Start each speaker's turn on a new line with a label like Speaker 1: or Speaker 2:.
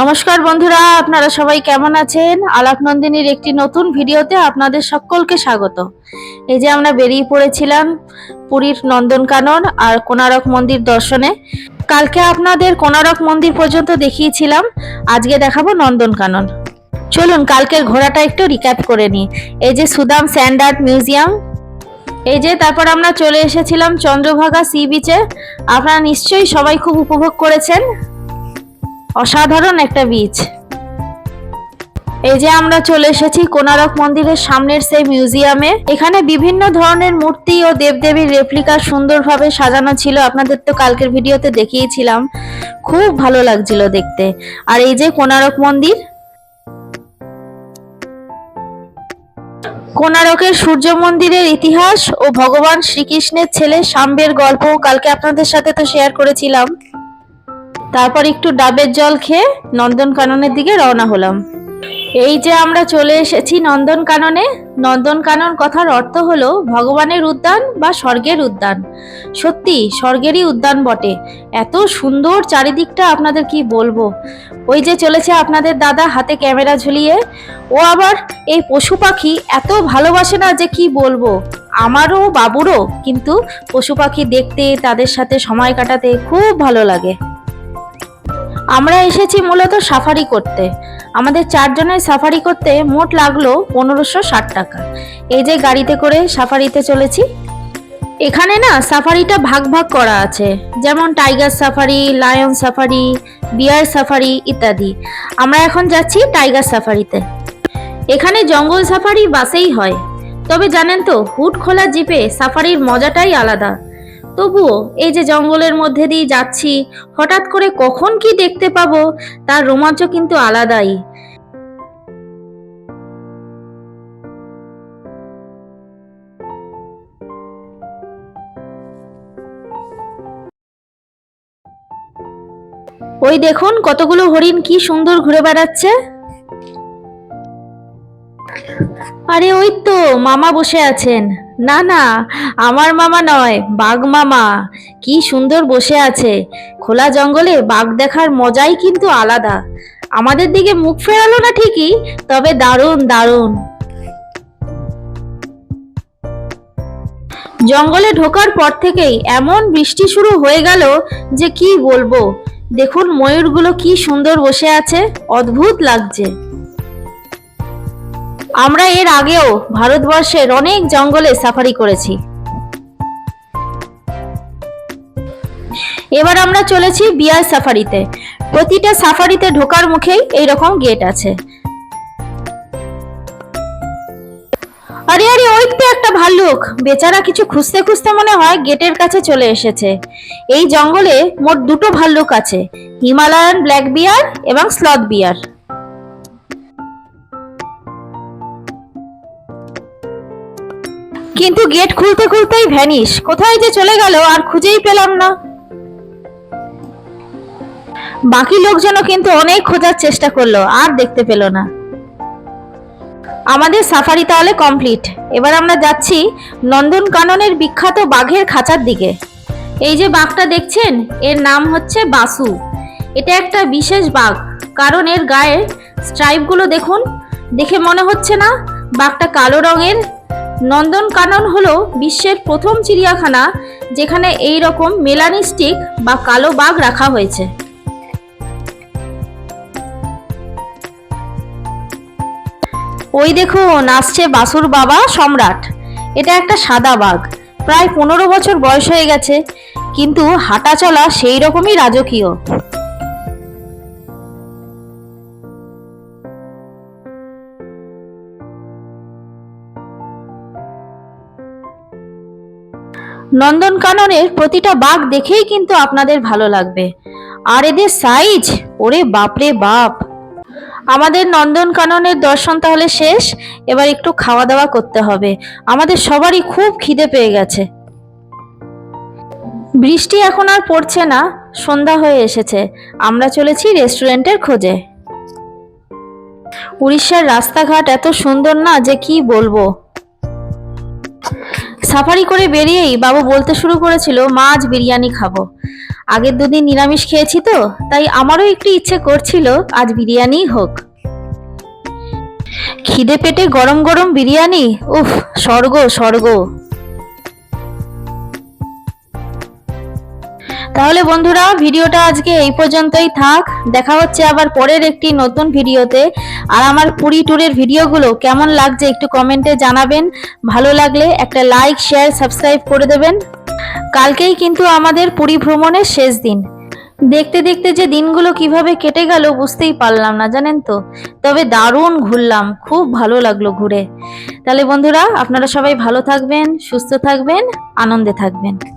Speaker 1: নমস্কার বন্ধুরা, আপনারা সবাই কেমন আছেন? আলাপ নন্দিনীর একটি নতুন ভিডিওতে আপনাদের সকলকে স্বাগত। এই যে আমরা বেরিয়ে পড়েছিলাম পুরীর নন্দনকানন আর কোনারক মন্দির দর্শনে। কালকে আপনাদের কোনারক মন্দির পর্যন্ত দেখিয়েছিলাম, আজকে দেখাবো নন্দনকানন। চলুন, কালকের ঘোরাটা একটু রিক্যাপ করে নিই। এই যে সুদাম স্যান্ড আর্ট মিউজিয়াম, এই যে তারপর আমরা চলে এসেছিলাম চন্দ্রভাগা সি বিচে। আপনারা নিশ্চয়ই সবাই খুব উপভোগ করেছেন। অসাধারণ একটা বীচ এই যে আমরা চলে এসেছি কোনারক মন্দিরের সামনের সেই মিউজিয়ামে এখানে বিভিন্ন ধরনের মূর্তি ও দেবদেবীর রেপ্লিকা সুন্দরভাবে সাজানো ছিল। আপনাদের তো কালকের ভিডিওতে দেখিয়েছিলাম। খুব ভালো লাগছিল দেখতে। আর এই যে কোনারক মন্দির। কোনারকের সূর্য মন্দিরের ইতিহাস ও ভগবান শ্রীকৃষ্ণের ছেলে সাম্বের গল্প কালকে আপনাদের সাথে তো শেয়ার করেছিলাম। তারপর একটু ডাবের জল খেয়ে নন্দনকাননের দিকে রওনা হলাম। এই যে আমরা চলে এসেছি নন্দনকাননে। নন্দনকানন কথার অর্থ হলো ভগবানের উদ্যান বা স্বর্গের উদ্যান। সত্যি, স্বর্গেরই উদ্যান বটে। এত সুন্দর চারিদিকটা আপনাদের কি বলব? ওই যে চলেছে আপনাদের দাদা হাতে ক্যামেরা ঝুলিয়ে। ও আবার এই পশু পাখি এত ভালোবাসে না যে কি বলব? আমারও বাবুরও, কিন্তু পশু পাখি দেখতে, তাদের সাথে সময় কাটাতে খুব ভালো লাগে। আমরা এসেছি মূলত সাফারি করতে। আমাদের চারজনের সাফারি করতে মোট লাগল পনেরোশো ষাট টাকা। এই যে গাড়িতে করে সাফারিতে চলেছি। এখানে না সাফারিটা ভাগ ভাগ করা আছে। যেমন tiger safari, lion safari, bear safari ইত্যাদি। আমরা এখন যাচ্ছি টাইগার সাফারিতে। এখানে জঙ্গল সাফারি বাসেই হয়। তবে জানেন তো, হুট খোলা জিপে সাফারির মজাটাই আলাদা। তবুও এই যে জঙ্গলের মধ্যে দিয়ে যাচ্ছি, হঠাৎ করে কখন কি দেখতে পাবো? তার রোমাঞ্চ কিন্তু আলাদাই। ওই দেখুন, কতগুলো হরিণ কি সুন্দর ঘুরে বেড়াচ্ছে। আরে ওই তো, মামা বসে আছেন। না না, আমার মামা নয়, বাঘ মামা। কি সুন্দর বসে আছে। খোলা জঙ্গলে বাঘ দেখার মজাই কিন্তু আলাদা। আমাদের দিকে মুখ ফেরালো না ঠিকই, তবে দারুণ দারুণ। জঙ্গলে ঢোকার পর থেকেই এমন বৃষ্টি শুরু হয়ে গেল যে কি বলব। দেখুন ময়ূরগুলো কি সুন্দর বসে আছে, অদ্ভুত লাগছে। আমরা এর আগেও ভারতবর্ষের অনেক জঙ্গলে সাফারি করেছি। এবার আমরা চলেছি বিয়ার সাফারিতে। প্রতিটা সাফারিতে ঢোকার মুখেই এইরকম গেট আছে। আরে আরে, ওই তো একটা ভাল্লুক। বেচারা কিছু খুঁজতে খুঁজতে মনে হয় গেটের কাছে চলে এসেছে। এই জঙ্গলে মোট দুটো ভাল্লুক আছে, হিমালয়ান ব্ল্যাক বিয়ার এবং স্লথ বিয়ার। কিন্তু গেট খুলতে খুলতেই ভ্যানিশ। কোথায় যে চলে গেল আর খুঁজেই পেলাম না। বাকি লোকজনও কিন্তু অনেক খোঁজার চেষ্টা করল, আর দেখতে পেল না। আমাদের সাফারি তাহলে কমপ্লিট। এবার আমরা যাচ্ছি নন্দনকাননের বিখ্যাত বাঘের খাঁচার দিকে। এই যে বাঘটা দেখছেন, এর নাম হচ্ছে বাসু। এটা একটা বিশেষ বাঘ, কারণ এর গায়ে স্ট্রাইপগুলো দেখুন, দেখে মনে হচ্ছে না বাঘটা কালো রঙের নন্দনকানন হলো বিশ্বের প্রথম চিড়িয়াখানা যেখানে এই রকম মেলানিস্টিক বা কালো বাঘ রাখা হয়েছে। ওই দেখুন নাচছে বাসুর বাবা সম্রাট। এটা একটা সাদা বাঘ। প্রায় পনেরো বছর বয়স হয়ে গেছে, কিন্তু হাঁটা চলা সেই রকমই রাজকীয়। নন্দনকাননের প্রতিটা বাঘ দেখেই কিন্তু আপনাদের ভালো লাগবে। আর এদের সাইজ ওরে বাপরে বাপ। আমাদের নন্দনকাননের দর্শন তাহলে শেষ। এবার একটু খাওয়া দাওয়া করতে হবে। আমাদের সবারই খুব খিদে পেয়ে গেছে। বৃষ্টি এখন আর পড়ছে না, সন্ধ্যা হয়ে এসেছে। আমরা চলেছি রেস্টুরেন্টের খোঁজে। উড়িষ্যার রাস্তাঘাট এত সুন্দর না যে কি বলব? সাফারি করে বেরিয়েই বাবু বলতে শুরু করেছিল, মা, আজ বিরিয়ানি খাব। আগের দুদিন নিরামিষ খেয়েছি তো, তাই আমারও একটু ইচ্ছে করছিল আজ বিরিয়ানি হোক। খিদে পেটে গরম গরম বিরিয়ানি? উফ, স্বর্গ স্বর্গ। তাহলে বন্ধুরা, ভিডিওটা আজকে এই পর্যন্তই থাক। দেখা হচ্ছে আবার পরের একটি নতুন ভিডিওতে। আর আমার পুরী ট্যুরের ভিডিওগুলো কেমন লাগছে একটু কমেন্টে জানাবেন। ভালো লাগলে একটা লাইক, শেয়ার, সাবস্ক্রাইব করে দেবেন। কালকেই কিন্তু আমাদের পুরী ভ্রমণের শেষ দিন। দেখতে দেখতে যে দিনগুলো কীভাবে কেটে গেল বুঝতেই পারলাম না, জানেন তো? তবে দারুণ ঘুরলাম, খুব ভালো লাগল ঘুরে। তাহলে বন্ধুরা, আপনারা সবাই ভালো থাকবেন, সুস্থ থাকবেন, আনন্দে থাকবেন।